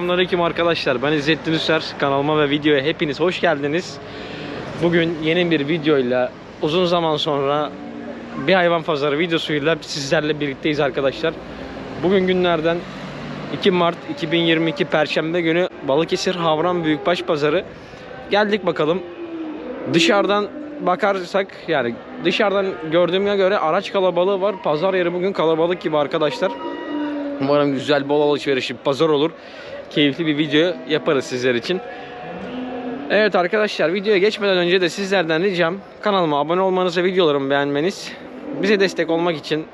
Selamünaleyküm arkadaşlar. Ben İzzettin Üser. Kanalıma ve videoya hepiniz hoş geldiniz. Bugün yeni bir videoyla uzun zaman sonra bir hayvan pazarı videosuyla sizlerle birlikteyiz arkadaşlar. Bugün günlerden 2 Mart 2022 Perşembe günü Balıkesir Havran Büyükbaş Pazarı. Geldik bakalım. Dışarıdan bakarsak yani dışarıdan gördüğüme göre araç kalabalığı var. Pazar yeri bugün kalabalık gibi arkadaşlar. Umarım güzel bol alışverişli pazar olur. Keyifli bir video yaparız sizler için. Evet arkadaşlar videoya geçmeden önce de sizlerden ricam kanalıma abone olmanız ve videolarımı beğenmeniz. Bize destek olmak için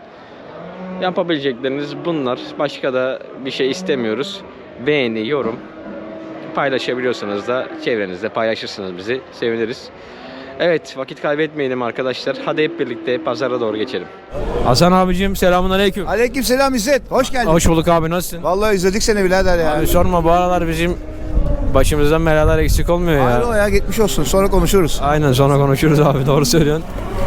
yapabilecekleriniz bunlar. Başka da bir şey istemiyoruz. Beğeni, yorum paylaşabiliyorsanız da çevrenizde paylaşırsınız bizi. Seviniriz. Evet vakit kaybetmeyelim arkadaşlar. Hadi hep birlikte pazara doğru geçelim. Hasan abicim selamun aleyküm. Aleykümselam İzzet. Hoş geldin. Hoş bulduk abi nasılsın? Vallahi izledik seni birader ya. Abi sorma bu aralar bizim başımızdan belalar eksik olmuyor ya. Hayır o ya gitmiş olsun. Sonra konuşuruz. Aynen sonra konuşuruz abi doğru söylüyorsun.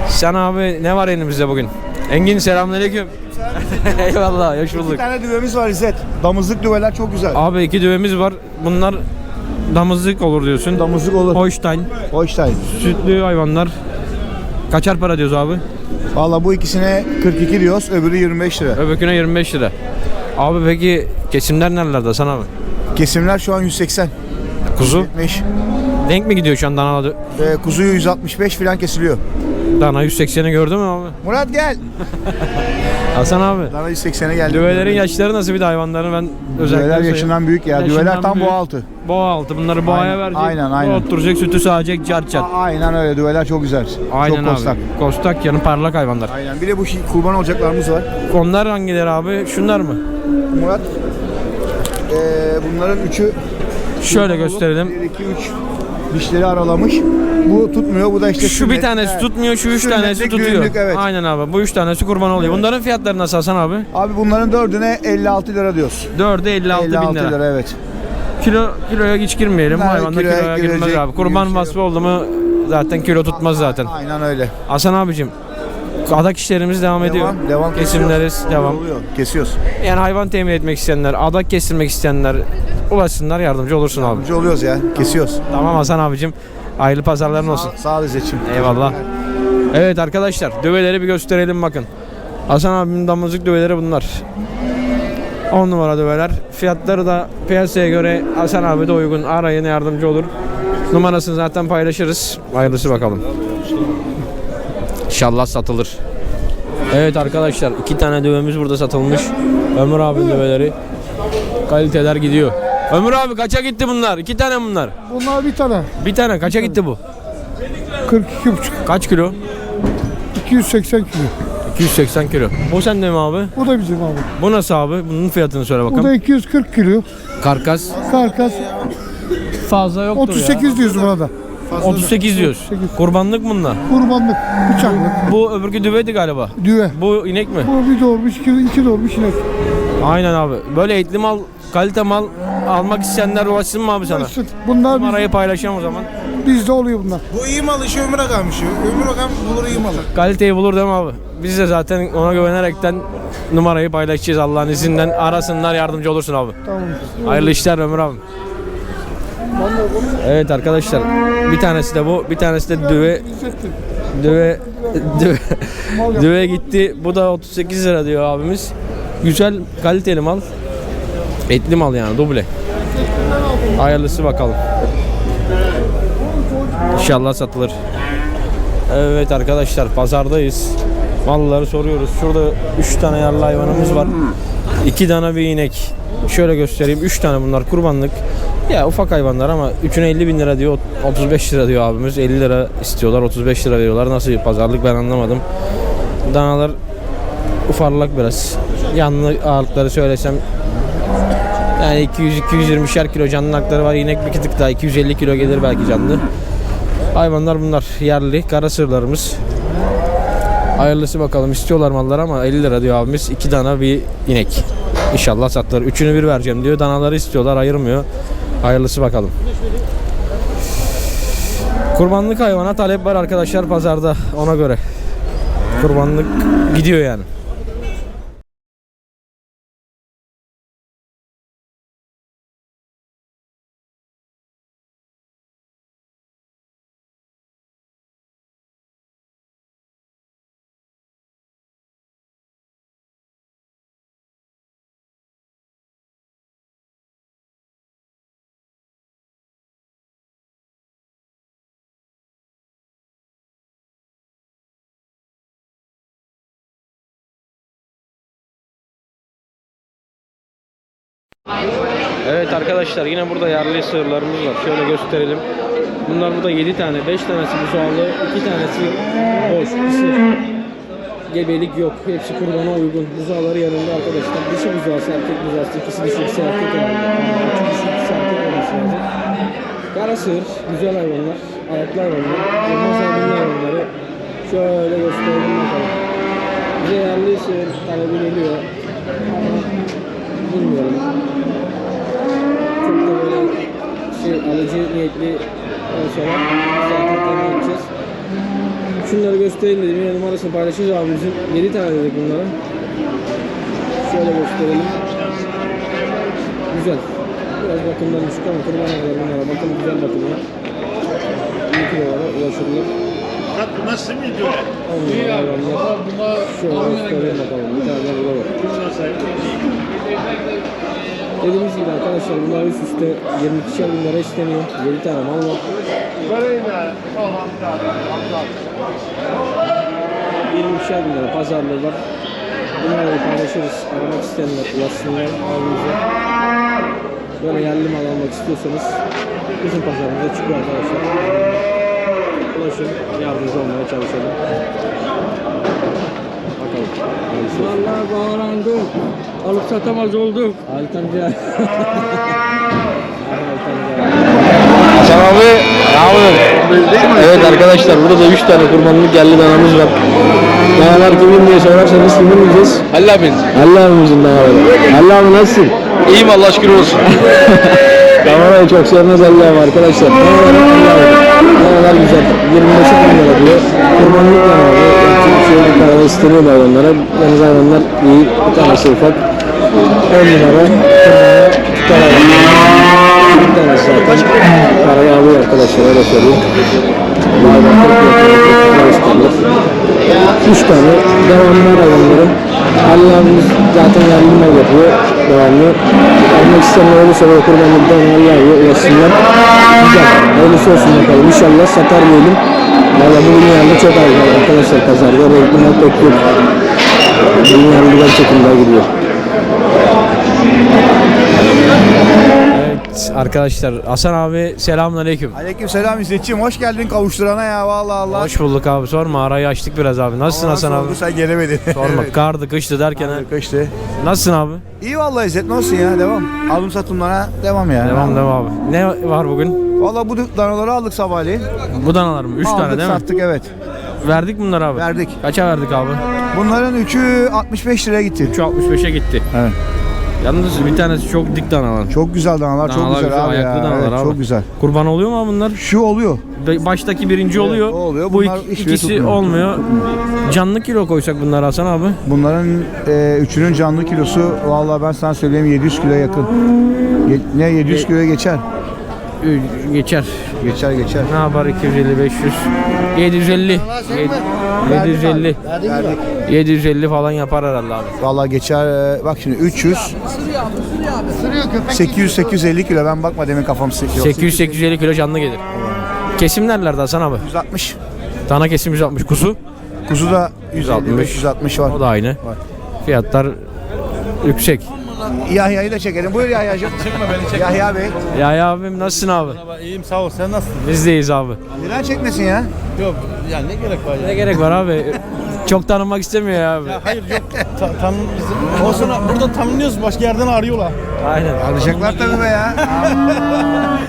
Sen abi ne var elimizde bugün? Engin selamünaleyküm. Eyvallah hoş Bir bulduk. tane düvemiz var İzzet. Damızlık düveler çok güzel. Abi iki düvemiz var. Bunlar damızlık olur diyorsun. Damızlık olur. Holstein, Holstein. sütlü hayvanlar. Kaçar para diyoruz abi? Vallahi bu ikisine 42 diyoruz. Öbürü 25 lira. Öbürküne 25 lira. Abi peki kesimler nerelerde sana abi? Kesimler şu an 180. Kuzu. 70. Denk mi gidiyor şu an dana, Ee, kuzuyu 165 falan kesiliyor. dana 180'i gördün mü abi? Murat gel. Hasan abi. Dana 180'e geldi. Düvelerin yaşları nasıl bir de hayvanları ben özellikle Düveler yaşından büyük ya. Yaşından Düveler tam büyük. boğa altı. Boğa altı. Bunları boğaya Aynen, verecek. aynen, aynen. Oturacak, sütü sağacak, car car. Aynen öyle. Düveler çok güzel. Aynen çok abi. kostak. Kostak yanı parlak hayvanlar. Aynen. Bir de bu şey, kurban olacaklarımız var. Onlar hangileri abi? Şunlar mı? Murat. Ee, bunların üçü Şöyle gösterelim. 1, 2, 3 dişleri aralamış. Bu tutmuyor. Bu da işte Şu bir sünnet. tanesi Evet. tutmuyor, şu üç Sünnetlik, tanesi tutuyor. düğünlük, evet. Aynen abi. Bu üç tanesi kurban oluyor. Bunların fiyatları nasıl Hasan abi? Abi bunların dördüne 56 lira diyoruz. 4'e 56, 56 bin lira. lira evet. Kilo kiloya hiç girmeyelim. Ha, hayvanda kiloya kiloya girmez girecek abi. bir Kurban şey vasfı oldu mu zaten kilo tutmaz zaten. Aynen öyle. Hasan abicim adak işlerimiz devam ediyor. Devam, devam Kesimleriz kesiyoruz. devam. Oluyor, Kesiyoruz. Yani hayvan temin etmek isteyenler, adak kestirmek isteyenler ulaşsınlar yardımcı olursun abi. Yardımcı oluyoruz ya. Kesiyoruz. Tamam Hasan abicim. Hayırlı pazarların olsun. Sağ, sağ ol İzzet'ciğim. Eyvallah. Evet arkadaşlar düveleri bir gösterelim bakın. Hasan abimin damızlık düveleri bunlar. 10 numara düveler. Fiyatları da piyasaya göre Hasan abi de uygun. Arayın yardımcı olur. Numarasını zaten paylaşırız. Hayırlısı bakalım. İnşallah satılır. Evet arkadaşlar iki tane düvemiz burada satılmış. Ömür abinin düveleri. Kaliteler gidiyor. Ömür abi kaça gitti bunlar? İki tane bunlar. Bunlar bir tane. Bir tane kaça gitti bu? 42,5. Kaç kilo? 280 kilo. 280 kilo. Bu sende mi abi? Bu da bizim abi. Bu nasıl abi? Bunun fiyatını söyle Bu bakalım. da 240 kilo. Karkas Karkas fazla yoktur 38 diyoruz buna ya. 38 diyoruz. 38. Kurbanlık bununla. Kurbanlık, bıçaklık, Bu öbürkü düveydi galiba. düve. Bu inek mi? Bu bir doğurmuş, iki, iki doğurmuş inek. Aynen abi. Böyle etli mal, kalite mal almak isteyenler ulaşsın mı abi sana? Süt. Bunlar biz, Numarayı paylaşacağım o zaman. bizde oluyor bunlar. Bu iyi mal işi ömüre kalmış. Ömür bakan bulur iyi malı. Kaliteyi bulur değil mi abi? Biz de zaten ona güvenerekten numarayı paylaşacağız Allah'ın izniyle. Arasınlar yardımcı olursun abi. Tamam. Hayırlı işler Ömür abi. Evet arkadaşlar bir tanesi de bu bir tanesi de düve. Düve düve, düve gitti. Bu da 38 lira diyor abimiz. Güzel kaliteli mal. Etli mal yani duble. Hayırlısı bakalım. İnşallah satılır. Evet arkadaşlar pazardayız. Malları soruyoruz. Şurada 3 tane yarlı hayvanımız var. 2 tane bir inek şöyle göstereyim 3 tane bunlar kurbanlık. Ya ufak hayvanlar ama üçüne 50 bin lira diyor 35 lira diyor abimiz. 50 lira istiyorlar 35 lira veriyorlar. Nasıl bir pazarlık ben anlamadım. Danalar ufarlak biraz. Yanlı ağırlıkları söylesem yani 200-220'şer kilo canlı hakları var. İnek bir tık daha 250 kilo gelir belki canlı. Hayvanlar bunlar yerli kara sırlarımız. Hayırlısı bakalım istiyorlar mallar ama 50 lira diyor abimiz. 2 dana bir inek. İnşallah satılır. Üçünü bir vereceğim diyor. Danaları istiyorlar ayırmıyor. Hayırlısı bakalım. Kurbanlık hayvana talep var arkadaşlar pazarda ona göre. Kurbanlık gidiyor yani. Evet arkadaşlar yine burada yerli sığırlarımız var. Şöyle gösterelim. Bunlar burada 7 tane, 5 tanesi buzağlı, 2 tanesi boş, kısır. Gebelik yok. Hepsi kurbana uygun. Buzağları yanında arkadaşlar. Dişi buzağısı, erkek buzağısı. İkisi dişi, ikisi erkek herhalde. İki dişi, ikisi erkek olması lazım. Kara sığır, güzel hayvanlar. Hayvanlar. Olmaz hayvanlı hayvanları. Şöyle gösterelim bakalım. Bize yerli sığır talebi geliyor. Ama bilmiyorum. Çok da böyle şey alıcı niyetli olsalar zaten temin edeceğiz. Şunları göstereyim dedim. Yine numarasını paylaşacağız abimizin. 7 tane dedik bunlara. Şöyle gösterelim. Güzel. Biraz bakımdan düşük ama kurbana kadar bunlara. Bakım güzel bakımlar. İyi kilolara ulaşırlar. Nasıl mı diyor? Onlar hayvanlar. Şöyle göstereyim bakalım. Bir tane burada var. Dediğimiz gibi arkadaşlar bunlar üst üste 22'şer bin lira isteniyor. 7 tane mal var. 20'şer bin lira pazarlığı var. Bunları da paylaşırız. Aramak isteyenler ulaşsınlar abimize. Böyle yerli mal almak istiyorsanız bizim pazarımıza çıkıyor arkadaşlar. Ulaşın, yardımcı olmaya çalışalım. Vallahi bağlandık. Alıp satamaz olduk. Altan Cahil. Hasan abi ne yapıyorsun? Evet arkadaşlar burada da 3 tane kurbanlık geldi danamız var. Danalar kimin diye sorarsanız kimin diyeceğiz? Halil abin. Halil abimizin danaları. Halil abi nasılsın? İyiyim Allah şükür olsun. Kamerayı çok sevmez Halil abi arkadaşlar. Danalar abi. Güzel. 25 bin lira diyor. Kurbanlık danaları. İsteniyor da onlara. Yalnız hayvanlar iyi. Bir tanesi ufak. 10 numara. Kurbanlık danalar. Bir tanesi zaten. Parayı alıyor arkadaşlar öyle söyleyeyim. Bazen 40 lira isterler. 3 tane devamlı hayvanların. Halil abimiz zaten mal yapıyor. Devamlı. Almak isteyenler olursa böyle kurbanlıktan Halil abiye ulaşsınlar. Güzel. Hayırlısı olsun bakalım. İnşallah satar diyelim. Valla bugün yerli çok var arkadaşlar pazarda. Renkli mal pek yok. Gerçekten daha gidiyor. Evet arkadaşlar Hasan abi selamünaleyküm. Aleyküm selam İzzetciğim. Hoş geldin kavuşturana ya. Vallahi Allah. Hoş bulduk abi sorma arayı açtık biraz abi. Nasılsın Hasan abi? sordu, Sen gelemedin. Sorma Evet. kardı kıştı derken ha. Kaçtı. Nasılsın abi? İyi vallahi İzzet. Ne olsun ya? Devam. Alım satımlara devam ya. Devam devam abi. Ne var bugün? Vallahi bu danaları aldık sabahleyin. Bu danalar mı? 3 aldık, tane değil mi? sattık evet. Verdik bunları abi. Verdik. Kaça verdik abi? Bunların üçü 65 liraya gitti. 365'e gitti. Evet. Yalnız bir tanesi çok dik danalar. Çok güzel danalar, Danalar çok güzel, güzel, abi ayaklı ya. danalar evet, abi. Çok güzel. Kurban oluyor mu abi bunlar? Şu oluyor. Baştaki birinci oluyor. o oluyor. Bu Bunlar hiçbiri ikisi tutmuyor. olmuyor. Canlı kilo koysak bunlar Hasan abi. Bunların e, üçünün canlı kilosu vallahi ben sana söyleyeyim 700 kilo yakın. Ge- ne 700 Ge- kiloya geçer. Geçer. Geçer geçer. Ne yapar 250 500 750 Yed- 750 750 falan yapar herhalde abi. Vallahi geçer. e, bak şimdi 300 800 850 kilo. Ben bakma demin kafam sıkıyor. 800 850 kilo canlı gelir. Kesim nerelerde Hasan abi? 160. Dana kesim 160 kuzu. Kuzu da 150 160. 160 var. O da aynı. Fiyatlar yüksek. Yahya'yı da çekelim. Buyur Yahya'cığım. Çekme beni çekme. Yahya Bey. Ya ya abim nasılsın abi? İyiyim sağ ol. Sen nasılsın? Biz deyiz abi. Neden çekmesin ya? Yok. Ya ne gerek var ya? Ne gerek var abi? Çok tanınmak istemiyor ya abi. Hayır yok. Ta, tanın bizim. Olsun burada tanınıyoruz. Başka yerden arıyorlar. Aynen. Alacaklar tabii be ya.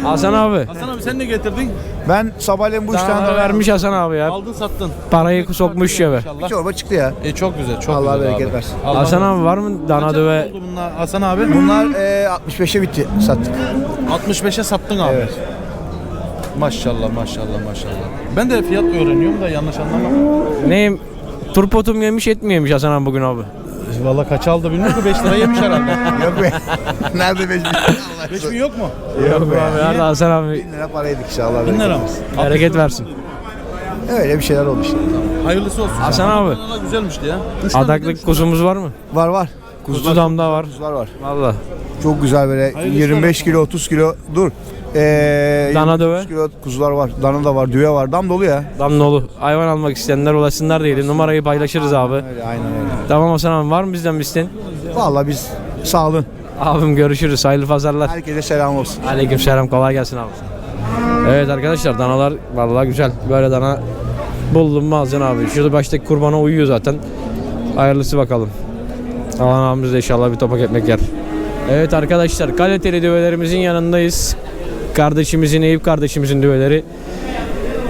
Hasan abi. Hasan abi sen ne getirdin? Ben sabahleyin bu üç tane Dana dana vermiş Hasan abi ya. Aldın sattın. Parayı sokmuş ya be. İnşallah. Çorba çıktı ya. E, çok güzel. Çok Allah güzel bereket abi. versin. Allah Hasan abi var mı dana döve? oldu bunlar Hasan abi? Bunlar e, 65'e bitti. Sattık. 65'e sattın abi. Evet. Maşallah maşallah maşallah. Ben de fiyat öğreniyorum da yanlış anlama. Neyim? Turpotum yemiş et mi yemiş Hasan abi bugün abi? Valla kaç aldı bilmiyorum ki 5 lira yemiş herhalde. Yok be. Nerede 5 bin? 5 bin yok mu? Yok be. Abi hadi Hasan abi 1000 lira para yedik inşallah. 1000 lira mı? bereket versin. Öyle bir şeyler olmuş. Hayırlısı olsun. Hasan abi güzelmişti ya. Adaklık kuzumuz var mı? Var var. Kuzu damda var. Kuzular var. Valla. Çok güzel böyle Hayırlısı 25 kilo 30 kilo dur. Ee, Dana 29 döve. kilo kuzular var. Dana da var, düve var. Dam dolu ya. Damlolu. Hayvan almak isteyenler ulaşsınlar diyelim. Numarayı paylaşırız abi. Öyle aynen öyle. Tamam Hasan abi var mı bizden bir isteğin? Vallahi biz sağ olun. Abim görüşürüz. Hayırlı pazarlar. Herkese selam olsun. Aleykümselam kolay gelsin abi. Evet arkadaşlar danalar vallahi güzel. Böyle dana buldum mu alacaksın abi. Şurada baştaki kurbana uyuyor zaten. Hayırlısı bakalım. Alan abimiz de inşallah bir topak ekmek yer. Evet arkadaşlar kaliteli düvelerimizin yanındayız. Kardeşimizin Eyüp kardeşimizin düveleri.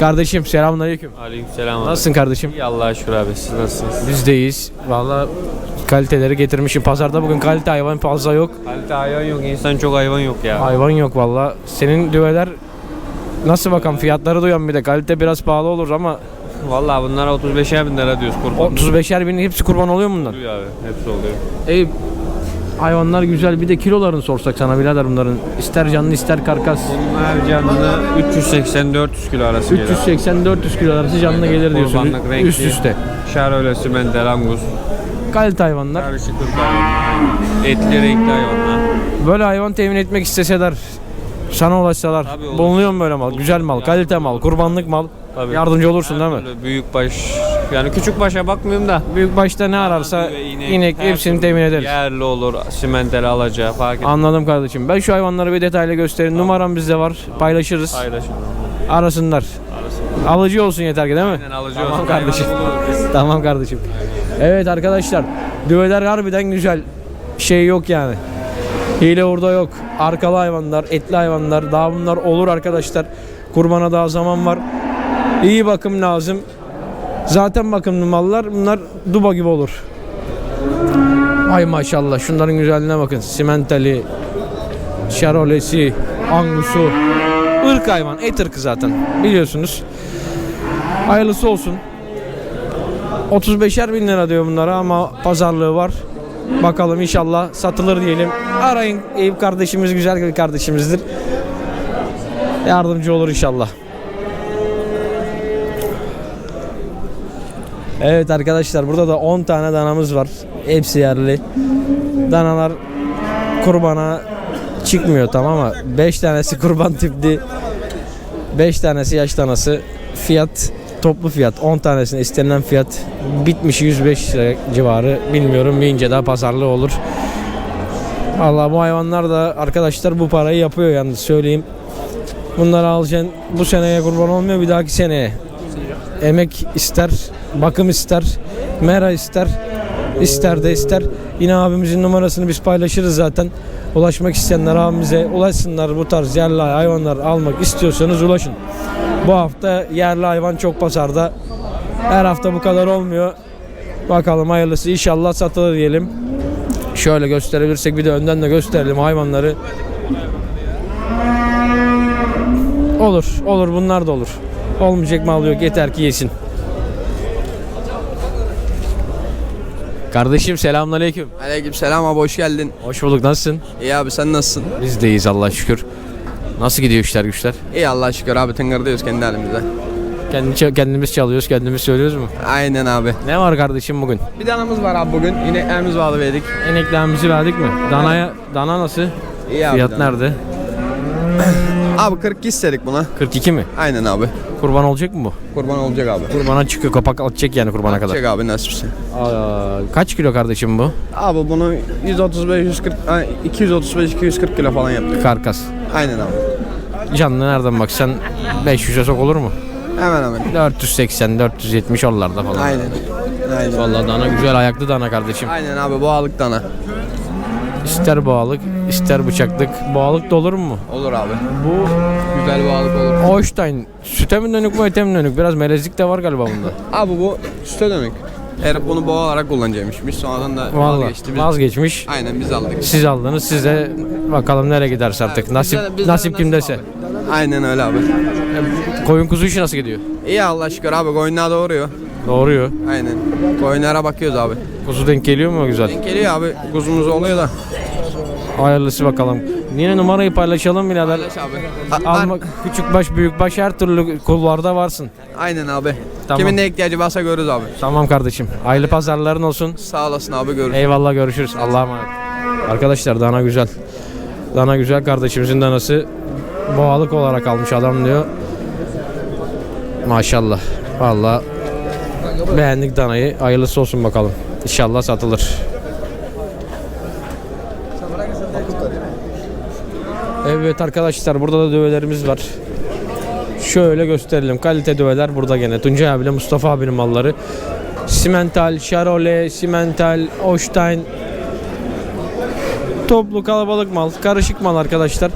Kardeşim selamünaleyküm. Aleykümselam abi. Nasılsın kardeşim? İyi Allah'a şükür abi. Siz nasılsınız? Biz deyiz. Vallahi kaliteleri getirmişim. Pazarda bugün kalite hayvan fazla yok. Kalite hayvan yok. insan çok hayvan yok ya. Hayvan yok valla. Senin düveler nasıl bakalım fiyatları duyan bir de kalite biraz pahalı olur ama Vallahi bunlara 35'er bin lira diyoruz kurban. 35'er bin hepsi kurban oluyor mu bundan? Oluyor abi. Hepsi oluyor. Ey hayvanlar güzel bir de kilolarını sorsak sana birader bunların ister canlı ister karkas. Bunlar canlı 380-400 kilo arası geliyor. 380-400 kilo arası canlı gelir diyorsun Kurbanlık renkli. üst üste. Şarolesi, mendelangus. Kalite hayvanlar. Karışık. Etli renkli hayvanlar. Böyle hayvan temin etmek isteseler sana ulaşsalar Tabii olur. bulunuyor mu böyle mal? Güzel mal, kalite mal, kurbanlık mal. Tabii. Yardımcı olursun değil mi? Böyle büyük baş. Yani küçük başa bakmıyorum da. Büyük başta ne ararsa inek, her hepsini türlü temin ederiz. Yerli olur, simentali alacağı fark etmez. Anladım kardeşim. Ben şu hayvanları bir detaylı göstereyim. Numaram bizde var. Paylaşırız. Paylaşın. Arasınlar. Alıcı olsun yeter ki değil mi? Aynen alıcı Tamam olsun. kardeşim. olur. tamam kardeşim. Evet arkadaşlar. Düveler harbiden güzel. Şey yok yani. Hile orada yok. Arkalı hayvanlar, etli hayvanlar. Daha bunlar olur arkadaşlar. Kurbana daha zaman var. İyi bakım lazım. Zaten bakımlı mallar. Bunlar duba gibi olur. Ay maşallah şunların güzelliğine bakın. Simentali, şarolesi, angusu. Irk hayvan, et ırkı zaten. Biliyorsunuz. Hayırlısı olsun. 35'er bin lira diyor bunlara ama pazarlığı var. Bakalım inşallah satılır diyelim. Arayın Eyüp kardeşimiz güzel bir kardeşimizdir. Yardımcı olur inşallah. Evet arkadaşlar burada da 10 tane danamız var. Hepsi yerli. Danalar kurbana çıkmıyor tamam ama 5 tanesi kurban tipli. 5 tanesi yaş danası. Fiyat toplu fiyat 10 tanesine istenilen fiyat bitmiş 105 lira civarı. Bilmiyorum bir daha pazarlığı olur. Vallahi bu hayvanlar da arkadaşlar bu parayı yapıyor yalnız söyleyeyim. Bunları alacaksın bu seneye kurban olmuyor bir dahaki seneye. Emek ister, bakım ister, mera ister, ister de ister. Yine abimizin numarasını biz paylaşırız zaten. Ulaşmak isteyenler abimize ulaşsınlar bu tarz yerli hayvanlar almak istiyorsanız ulaşın. Bu hafta yerli hayvan çok pazarda. Her hafta bu kadar olmuyor. Bakalım hayırlısı inşallah satılır diyelim. Şöyle gösterebilirsek bir de önden de gösterelim hayvanları. Olur, olur bunlar da olur. Olmayacak mal yok yeter ki yesin. Kardeşim selamünaleyküm. Aleykümselam abi hoş geldin. Hoş bulduk nasılsın? İyi abi sen nasılsın? Biz deyiz Allah'a şükür. Nasıl gidiyor işler güçler? İyi Allah şükür abi tıngırdıyoruz kendi halimizde. Kendi, kendimiz çalıyoruz, kendimiz söylüyoruz mu? Aynen abi. Ne var kardeşim bugün? Bir danamız var abi bugün. Yine emimiz bağlı verdik. Eneklerimizi verdik mi? Danaya, dana nasıl? İyi abi. Fiyat dana. nerede? Abi 42 istedik buna. 42 mi? Aynen abi. Kurban olacak mı bu? Kurban olacak abi. Kurbana çıkıyor, kapak atacak yani kurbana kadar. Çek abi nasipse. Aa, kaç kilo kardeşim bu? Abi bunu 135 140 ay, 235 240 kilo falan yaptık. Karkas. Aynen abi. Canlı nereden baksan 500'e sok olur mu? Hemen hemen. 480, 470 oralarda falan. Aynen. Aynen. Vallahi dana güzel ayaklı dana kardeşim. Aynen abi boğalık dana. İster boğalık, ister bıçaklık. Boğalık da olur mu? Olur abi. Bu güzel boğalık olur. Holstein. Süte mi dönük mü ete mi dönük? Biraz melezlik de var galiba bunda. Abi bu süte dönük. Herif bunu boğa olarak kullanacakmış. Biz sonradan da Vallahi vazgeçti. Biz... vazgeçmiş. Aynen biz aldık. Siz aldınız. Siz de bakalım nereye giderse artık. Nasip Bizden- bizden nasip kimdese. abi. Aynen öyle abi. Koyun kuzu işi nasıl gidiyor? İyi Allah şükür abi koyunlar doğuruyor. Doğruyor. Aynen. Koyunlara bakıyoruz abi. Kuzu denk geliyor mu güzel? Denk geliyor abi. Kuzumuz oluyor da. Hayırlısı bakalım. Yine numarayı paylaşalım birader. abi. Alma küçük baş büyük baş her türlü kulvarda varsın. Aynen abi. Tamam. Kimin ne ihtiyacı varsa görürüz abi. Tamam kardeşim. Hayırlı pazarların olsun. Sağ olasın abi görürüz. Eyvallah görüşürüz. Allah'a emanet. Arkadaşlar dana güzel. Dana güzel kardeşimizin danası. Boğalık olarak almış adam diyor. Maşallah. Vallahi beğendik danayı. Hayırlısı olsun bakalım. İnşallah satılır. Evet arkadaşlar burada da dövelerimiz var. Şöyle gösterelim. Kalite döveler burada gene. Tuncay abiyle Mustafa abinin malları. Simental, Charole, Simental, Ostein. Toplu kalabalık mal, karışık mal arkadaşlar.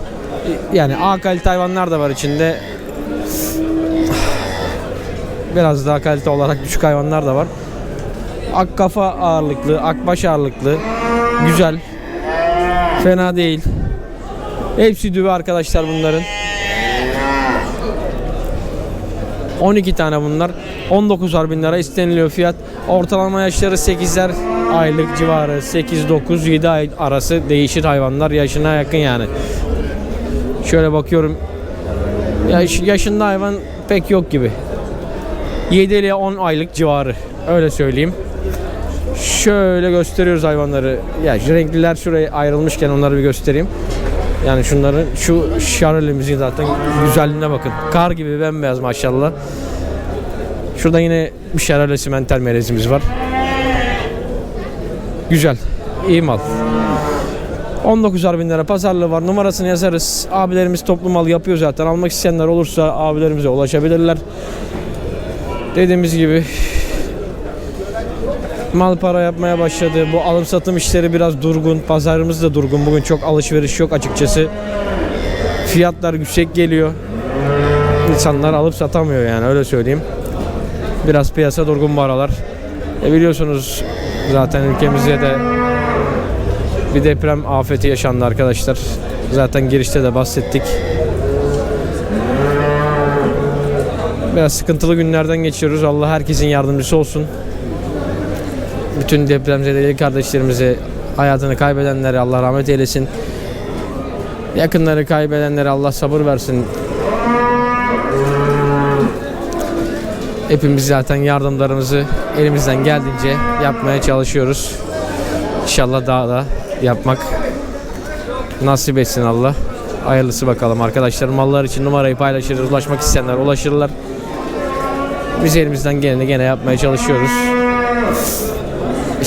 Yani A kalite hayvanlar da var içinde. Biraz daha kalite olarak düşük hayvanlar da var. Ak kafa ağırlıklı, akbaş ağırlıklı. Güzel. Fena değil. Hepsi düve arkadaşlar bunların. 12 tane bunlar. 19 bin lira isteniliyor fiyat. Ortalama yaşları 8'er aylık civarı. 8, 9, 7 ay arası değişir hayvanlar. Yaşına yakın yani. Şöyle bakıyorum. Yaş, yaşında hayvan pek yok gibi. 7 ile 10 aylık civarı. Öyle söyleyeyim. Şöyle gösteriyoruz hayvanları. Ya renkliler şuraya ayrılmışken onları bir göstereyim. Yani şunların şu şarolemizin zaten güzelliğine bakın. Kar gibi bembeyaz maşallah. Şurada yine bir şarole simental melezimiz var. Güzel. iyi mal. 19 bin lira pazarlığı var. Numarasını yazarız. Abilerimiz toplu mal yapıyor zaten. Almak isteyenler olursa abilerimize ulaşabilirler. Dediğimiz gibi mal para yapmaya başladı. Bu alım satım işleri biraz durgun. Pazarımız da durgun. Bugün çok alışveriş yok açıkçası. Fiyatlar yüksek geliyor. İnsanlar alıp satamıyor yani öyle söyleyeyim. Biraz piyasa durgun bu aralar. E biliyorsunuz zaten ülkemizde de bir deprem afeti yaşandı arkadaşlar. Zaten girişte de bahsettik. Biraz sıkıntılı günlerden geçiyoruz. Allah herkesin yardımcısı olsun bütün depremzedeli kardeşlerimize hayatını kaybedenlere Allah rahmet eylesin. Yakınları kaybedenlere Allah sabır versin. Hepimiz zaten yardımlarımızı elimizden geldiğince yapmaya çalışıyoruz. İnşallah daha da yapmak nasip etsin Allah. Hayırlısı bakalım arkadaşlar. Mallar için numarayı paylaşırız. Ulaşmak isteyenler ulaşırlar. Biz elimizden geleni gene yapmaya çalışıyoruz.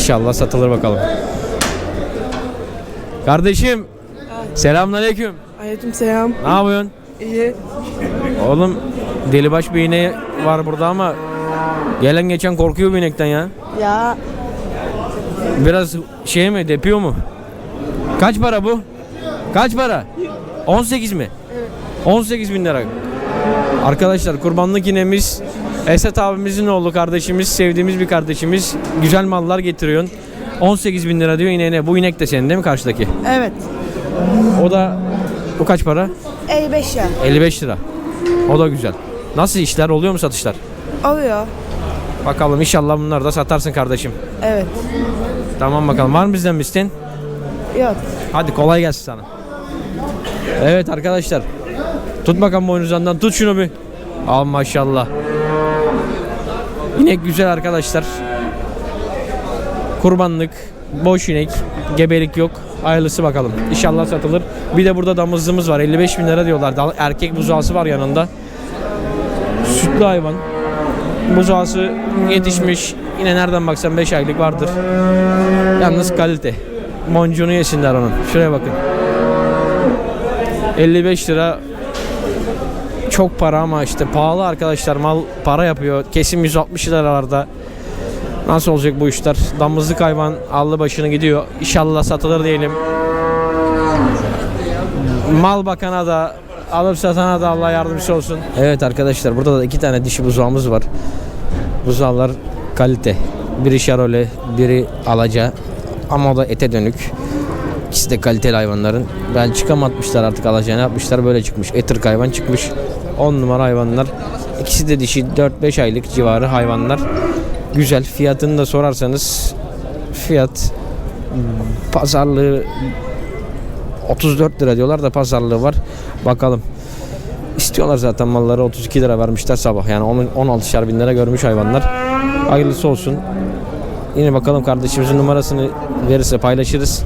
İnşallah satılır bakalım. Kardeşim. Selamünaleyküm. Aleyküm selam. Ne yapıyorsun? İyi. Oğlum delibaş bir iğne var burada ama gelen geçen korkuyor bu inekten ya. Ya Biraz şey mi depiyor mu? Kaç para bu? Kaç para? 18 mi? 18 bin lira. Arkadaşlar kurbanlık inemiz Esat abimizin oğlu kardeşimiz, sevdiğimiz bir kardeşimiz. Güzel mallar getiriyorsun. 18 bin lira diyor ineğine. Bu inek de senin değil mi karşıdaki? evet. O da bu kaç para? 55 ya. 55 lira. O da güzel. Nasıl işler oluyor mu satışlar? Oluyor. Bakalım inşallah bunları da satarsın kardeşim. Evet. Tamam bakalım. Var mı bizden bir isteğin? Yok. Hadi kolay gelsin sana. Evet arkadaşlar. Tut bakalım boynuzlarından. Tut şunu bir. Al maşallah. İnek güzel arkadaşlar. Kurbanlık, boş inek, gebelik yok. Hayırlısı bakalım. İnşallah satılır. Bir de burada damızlığımız var. 55 bin lira diyorlar. Erkek buzağısı var yanında. Sütlü hayvan. Buzağısı yetişmiş. Yine nereden baksan 5 aylık vardır. Yalnız kalite. Moncuğunu yesinler onun. Şuraya bakın. 55 lira çok para ama işte pahalı arkadaşlar mal para yapıyor. Kesim 160 liralarda. Nasıl olacak bu işler? Damızlık hayvan allı başını gidiyor. İnşallah satılır diyelim. Mal bakana da alıp satana da Allah yardımcısı olsun. Evet arkadaşlar burada da iki tane dişi buzağımız var. Buzağlar kalite. Biri şarole, biri alaca. Ama o da ete dönük. İkisi de kaliteli hayvanların. Belçika mı atmışlar artık alacağını yapmışlar böyle çıkmış. Etırk hayvan çıkmış. 10 numara hayvanlar. İkisi de dişi 4-5 aylık civarı hayvanlar. Güzel. Fiyatını da sorarsanız fiyat hmm, pazarlığı 34 lira diyorlar da pazarlığı var. Bakalım. İstiyorlar zaten malları 32 lira vermişler sabah. Yani 10 16'şer bin lira görmüş hayvanlar. Hayırlısı olsun. Yine bakalım kardeşimizin numarasını verirse paylaşırız.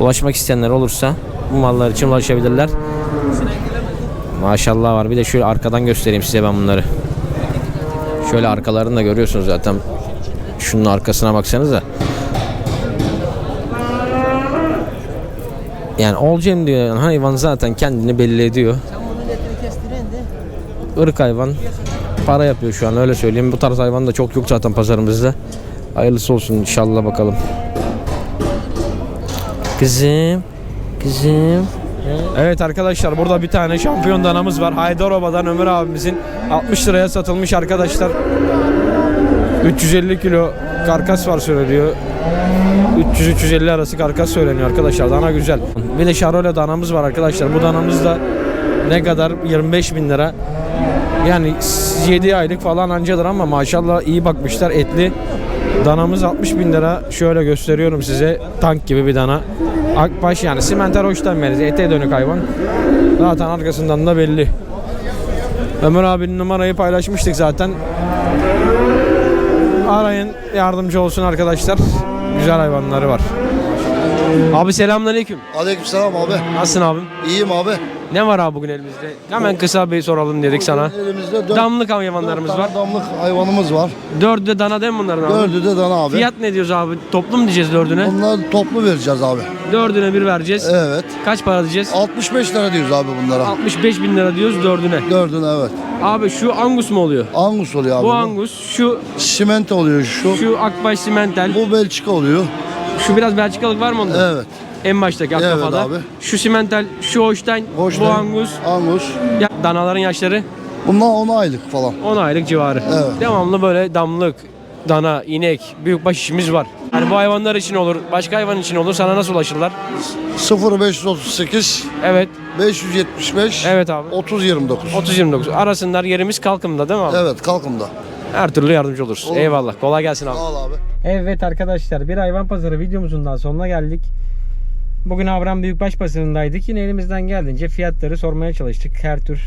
Ulaşmak isteyenler olursa bu mallar için ulaşabilirler. Maşallah var. Bir de şöyle arkadan göstereyim size ben bunları. Şöyle arkalarını da görüyorsunuz zaten. Şunun arkasına baksanıza. Yani olacağım diyor hayvan zaten kendini belli ediyor. Irk hayvan para yapıyor şu an öyle söyleyeyim. Bu tarz hayvan da çok yok zaten pazarımızda. Hayırlısı olsun inşallah bakalım. Kızım, kızım. Evet arkadaşlar burada bir tane şampiyon danamız var. Haydaroba'dan Ömer abimizin 60 liraya satılmış arkadaşlar. 350 kilo karkas var söyleniyor. 300-350 arası karkas söyleniyor arkadaşlar. Dana güzel. Bir de Charolais danamız var arkadaşlar. Bu danamız da ne kadar? 25 bin lira. Yani 7 aylık falan ancadır ama maşallah iyi bakmışlar etli. Danamız 60 bin lira. Şöyle gösteriyorum size. Tank gibi bir dana. Akbaş yani simenter beri. Ete dönük hayvan. Zaten arkasından da belli. Ömer abinin numarayı paylaşmıştık zaten. Arayın yardımcı olsun arkadaşlar. Güzel hayvanları var. Abi selamünaleyküm. Aleykümselam abi. Nasılsın abim? İyiyim abi. Ne var abi bugün elimizde? Hemen kısa bir soralım dedik sana. Elimizde dört, Damlık dört hayvanlarımız tane var. damlık hayvanımız var. Dördü de dana değil mi bunların abi? Dördü de dana abi. Fiyat ne diyoruz abi? Toplu mu diyeceğiz dördüne? Bunları toplu vereceğiz abi. Dördüne bir vereceğiz. Evet. Kaç para diyeceğiz? 65 lira diyoruz abi bunlara. 65 bin lira diyoruz dördüne. Dördüne evet. Abi şu Angus mu oluyor? Angus oluyor abi. Bu Angus, şu Simente oluyor şu. şu Akbaş Simental, Bu Belçika oluyor. şu biraz Belçikalık var mı onda? Evet. En baştaki Evet kafada. abi. Şu Simental, şu Holstein, Holstein, bu Angus. Angus. Ya, danaların yaşları Bunlar 10 aylık falan. 10 aylık civarı. Evet. Devamlı böyle damlık, dana, inek, büyükbaş işimiz var. Yani bu hayvanlar için olur, başka hayvan için olur. Sana nasıl ulaşırlar? 0538 Evet, 575 evet abi. 3029. 30-29. Arasınlar yerimiz kalkımda değil mi abi? Evet kalkımda. Her türlü yardımcı oluruz. Olur. Eyvallah. Kolay gelsin abi. Sağ ol abi. Evet arkadaşlar bir hayvan pazarı videomuzun daha sonuna geldik. Bugün Avram Büyükbaş pazarındaydık. Yine elimizden geldiğince fiyatları sormaya çalıştık. Her tür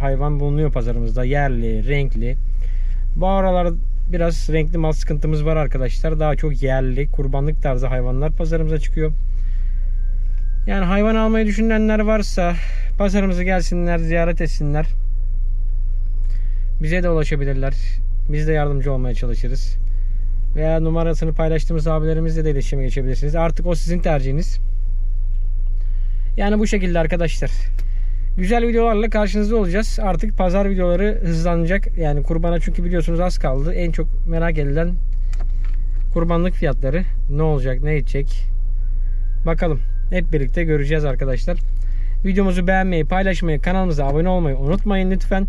hayvan bulunuyor pazarımızda. Yerli, renkli. Bu aralar biraz renkli mal sıkıntımız var arkadaşlar. Daha çok yerli, kurbanlık tarzı hayvanlar pazarımıza çıkıyor. Yani hayvan almayı düşünenler varsa pazarımıza gelsinler, ziyaret etsinler. Bize de ulaşabilirler. Biz de yardımcı olmaya çalışırız veya numarasını paylaştığımız abilerimizle de iletişime geçebilirsiniz. Artık o sizin tercihiniz. Yani bu şekilde arkadaşlar. Güzel videolarla karşınızda olacağız. Artık pazar videoları hızlanacak. Yani kurbana çünkü biliyorsunuz az kaldı. En çok merak edilen kurbanlık fiyatları. Ne olacak, ne edecek? Bakalım. Hep birlikte göreceğiz arkadaşlar. Videomuzu beğenmeyi, paylaşmayı, kanalımıza abone olmayı unutmayın lütfen.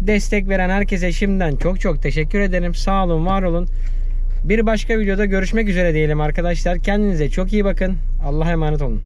Destek veren herkese şimdiden çok çok teşekkür ederim. Sağ olun, var olun. Bir başka videoda görüşmek üzere diyelim arkadaşlar. Kendinize çok iyi bakın. Allah'a emanet olun.